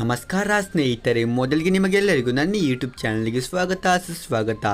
ನಮಸ್ಕಾರ ಸ್ನೇಹಿತರೆ, ಮೊದಲಿಗೆ ನಿಮಗೆಲ್ಲರಿಗೂ ನನ್ನ ಯೂಟ್ಯೂಬ್ ಚಾನಲ್ಗೆ ಸ್ವಾಗತ, ಸುಸ್ವಾಗತ.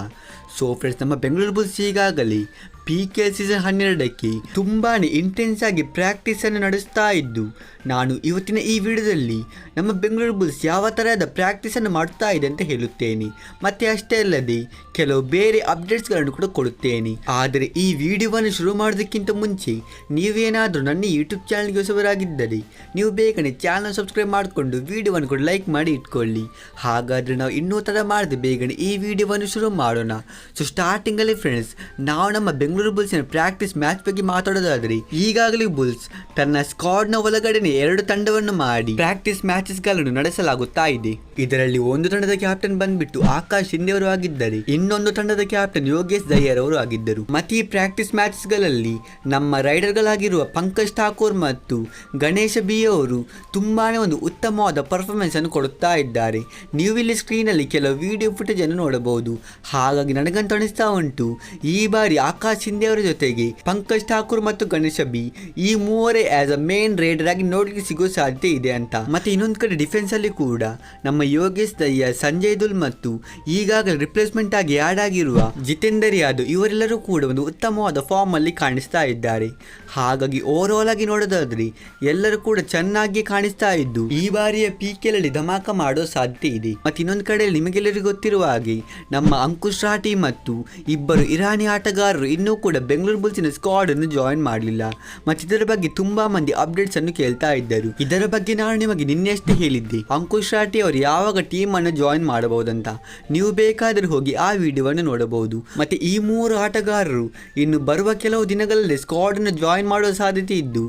ಸೊ ಫ್ರೆಂಡ್ಸ್ ನಮ್ಮ ಬೆಂಗಳೂರು ಬುಲ್ಸ್ ಈಗಾಗಲೇ ಪಿ ಕೆ ಸೀಸನ್ ಹನ್ನೆರಡಕ್ಕೆ ತುಂಬಾ ಇಂಟೆನ್ಸ್ ಆಗಿ ಪ್ರಾಕ್ಟೀಸನ್ನು ನಡೆಸ್ತಾ ಇದ್ದು, ನಾನು ಇವತ್ತಿನ ಈ ವಿಡಿಯೋದಲ್ಲಿ ನಮ್ಮ ಬೆಂಗಳೂರು ಬುಲ್ಸ್ ಯಾವ ಥರದ ಪ್ರಾಕ್ಟೀಸನ್ನು ಮಾಡ್ತಾ ಇದೆ ಅಂತ ಹೇಳುತ್ತೇನೆ. ಮತ್ತೆ ಅಷ್ಟೇ ಅಲ್ಲದೆ, ಕೆಲವು ಬೇರೆ ಅಪ್ಡೇಟ್ಸ್ಗಳನ್ನು ಕೂಡ ಕೊಡುತ್ತೇನೆ. ಆದರೆ ಈ ವಿಡಿಯೋವನ್ನು ಶುರು ಮಾಡೋದಕ್ಕಿಂತ ಮುಂಚೆ, ನೀವೇನಾದರೂ ನನ್ನ ಯೂಟ್ಯೂಬ್ ಚಾನಲ್ಗೆ ಹೊಸಬರಾಗಿದ್ದರೆ, ನೀವು ಬೇಗನೆ ಚಾನಲ್ ಸಬ್ಸ್ಕ್ರೈಬ್ ಮಾಡಿಕೊಂಡು ವಿಡಿಯೋವನ್ನು ಕೂಡ ಲೈಕ್ ಮಾಡಿ ಇಟ್ಕೊಳ್ಳಿ. ಹಾಗಾದರೆ ನಾವು ಇನ್ನೂ ಥರ ಮಾಡದೆ, ಬೇಗನೆ ಈ ವಿಡಿಯೋವನ್ನು ಶುರು ಮಾಡೋಣ. ಸೊ ಸ್ಟಾರ್ಟಿಂಗಲ್ಲಿ ಫ್ರೆಂಡ್ಸ್ ನಾವು ನಮ್ಮ ಬೆಂಗಳೂರು ಬುಲ್ಸಿನ ಪ್ರಾಕ್ಟೀಸ್ ಮ್ಯಾಚ್ ಬಗ್ಗೆ ಮಾತಾಡೋದಾದ್ರೆ, ಈಗಾಗಲೇ ಬುಲ್ಸ್ ತನ್ನ ಸ್ಕಾಡ್ನ ಒಳಗಡೆನೆ ಎರಡು ತಂಡವನ್ನು ಮಾಡಿ ಪ್ರಾಕ್ಟೀಸ್ ಮ್ಯಾಚಸ್ಗಳನ್ನು ನಡೆಸಲಾಗುತ್ತಾ ಇದೆ. ಇದರಲ್ಲಿ ಒಂದು ತಂಡದ ಕ್ಯಾಪ್ಟನ್ ಬಂದ್ಬಿಟ್ಟು ಆಕಾಶ್ ಶಿಂದೆ ಅವರು ಆಗಿದ್ದರೆ. ಇನ್ನೊಂದು ತಂಡದ ಕ್ಯಾಪ್ಟನ್ ಯೋಗೇಶ್ ದಯ್ಯರ್ ಅವರು ಆಗಿದ್ದರು. ಮತ್ತೆ ಈ ಪ್ರಾಕ್ಟೀಸ್ ಮ್ಯಾಚ್ಗಳಲ್ಲಿ ನಮ್ಮ ರೈಡರ್ಗಳಾಗಿರುವ ಪಂಕಜ್ ಠಾಕೂರ್ ಮತ್ತು ಗಣೇಶ ಬಿ ಅವರು ತುಂಬಾನೇ ಒಂದು ಉತ್ತಮವಾದ ಪರ್ಫಾರ್ಮೆನ್ಸ್ ಅನ್ನು ಕೊಡುತ್ತಾ ಇದ್ದಾರೆ. ನೀವು ಇಲ್ಲಿ ಸ್ಕ್ರೀನಲ್ಲಿ ಕೆಲವು ವಿಡಿಯೋ ಫುಟೇಜ್ ಅನ್ನು ನೋಡಬಹುದು. ಹಾಗಾಗಿ ನನಗಂತ ಅನಿಸ್ತಾ ಉಂಟು, ಈ ಬಾರಿ ಆಕಾಶ್ ಶಿಂದೆ ಜೊತೆಗೆ ಪಂಕಜ್ ಠಾಕೂರ್ ಮತ್ತು ಗಣೇಶ ಬಿ ಈ ಮೂವರೇ ಆಸ್ ಅ ಮೇನ್ ರೈಡರ್ ಆಗಿ ನೋಡ್ಲಿಕ್ಕೆ ಸಿಗೋ ಸಾಧ್ಯತೆ ಇದೆ ಅಂತ. ಮತ್ತೆ ಇನ್ನೊಂದು ಕಡೆ ಡಿಫೆನ್ಸ್ ಅಲ್ಲಿ ಕೂಡ ನಮ್ಮ ಯೋಗೇಶ್ ದಯ್ಯ ಸಂಜಯ್ ದುಲ್ ಮತ್ತು ಈಗಾಗಲೇ ರಿಪ್ಲೇಸ್ಮೆಂಟ್ ಆಗಿ ಆಡ್ ಆಗಿರುವ ಜಿತೇಂದರ್ ಯಾದವ್ ಇವರೆಲ್ಲರೂ ಕೂಡ ಒಂದು ಉತ್ತಮವಾದ ಫಾರ್ಮ್ ಅಲ್ಲಿ ಕಾಣಿಸ್ತಾ ಇದ್ದಾರೆ. ಹಾಗಾಗಿ ಓವರ್ ಆಗಿ ನೋಡೋದಾದ್ರೆ ಎಲ್ಲರೂ ಕೂಡ ಚೆನ್ನಾಗಿ ಕಾಣಿಸ್ತಾ ಇದ್ದು, ಈ ಬಾರಿಯ ಪಿ ಕೆಲಲ್ಲಿ ಧಮಾಕ ಮಾಡೋ ಸಾಧ್ಯತೆ ಇದೆ. ಮತ್ತೆ ಇನ್ನೊಂದು ಕಡೆ ನಿಮಗೆಲ್ಲರಿಗೂ ಗೊತ್ತಿರುವ ಹಾಗೆ, ನಮ್ಮ ಅಂಕುಶ್ ರಾಠಿ ಮತ್ತು ಇಬ್ಬರು ಇರಾನಿ ಆಟಗಾರರು ಇನ್ನೂ ಕೂಡ ಬೆಂಗಳೂರು ಬುಲ್ಸಿನ ಸ್ಕ್ವಾಡ್ ಅನ್ನು ಜಾಯಿನ್ ಮಾಡಲಿಲ್ಲ. ಮತ್ತೆ ಇದರ ಬಗ್ಗೆ ತುಂಬಾ ಮಂದಿ ಅಪ್ಡೇಟ್ಸ್ ಅನ್ನು ಕೇಳ್ತಾ ಇದ್ದರು. ಇದರ ಬಗ್ಗೆ ನಾನು ನಿಮಗೆ ನಿನ್ನೆಷ್ಟೇ ಹೇಳಿದ್ದೆ. ಅಂಕುಶ್ ರಾಠಿ ಅವರು ಯಾವಾಗ ಟೀಮ್ ಅನ್ನು ಜಾಯಿನ್ ಮಾಡಬಹುದಂತ ನೀವು ಬೇಕಾದರೆ ಹೋಗಿ ಆ ವಿಡಿಯೋವನ್ನು ನೋಡಬಹುದು. ಮತ್ತೆ ಈ ಮೂರು ಆಟಗಾರರು ಇನ್ನು ಬರುವ ಕೆಲವು ದಿನಗಳಲ್ಲಿ ಸ್ಕ್ವಾಡ್ ಅನ್ನು ಜಾಯಿನ್ ಮಾಡುವ ಸಾಧ್ಯತೆ ಇದ್ದು,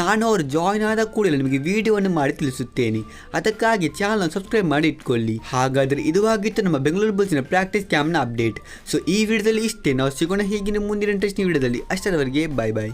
ನಾನು ಅವರು ಜಾಯಿನ್ ಆದ ಕೂಡಲೇ ನಿಮಗೆ ವಿಡಿಯೋವನ್ನು ಮಾಡಿ ತಿಳಿಸುತ್ತೇನೆ. ಅದಕ್ಕಾಗಿ ಚಾನಲ್ ಸಬ್ಸ್ಕ್ರೈಬ್ ಮಾಡಿ ಇಟ್ಕೊಳ್ಳಿ. ಹಾಗಾದರೆ ಇದು ಆಗಿತ್ತು ನಮ್ಮ ಬೆಂಗಳೂರು ಬುಲ್ಸಿನ ಪ್ರಾಕ್ಟೀಸ್ ಕ್ಯಾಂಪ್ನ ಅಪ್ಡೇಟ್ ಸೊ ಈ ವಿಡಿಯೋದಲ್ಲಿ ಇಷ್ಟೇ. ನಾವು ಸಿಗೋಣ ಹೀಗಿನ ಮುಂದಿನ ಇಂಟ್ರೆಸ್ಟಿಂಗ್ ವಿಡಿಯೋದಲ್ಲಿ. ಅಷ್ಟರವರೆಗೆ ಬಾಯ್ ಬಾಯ್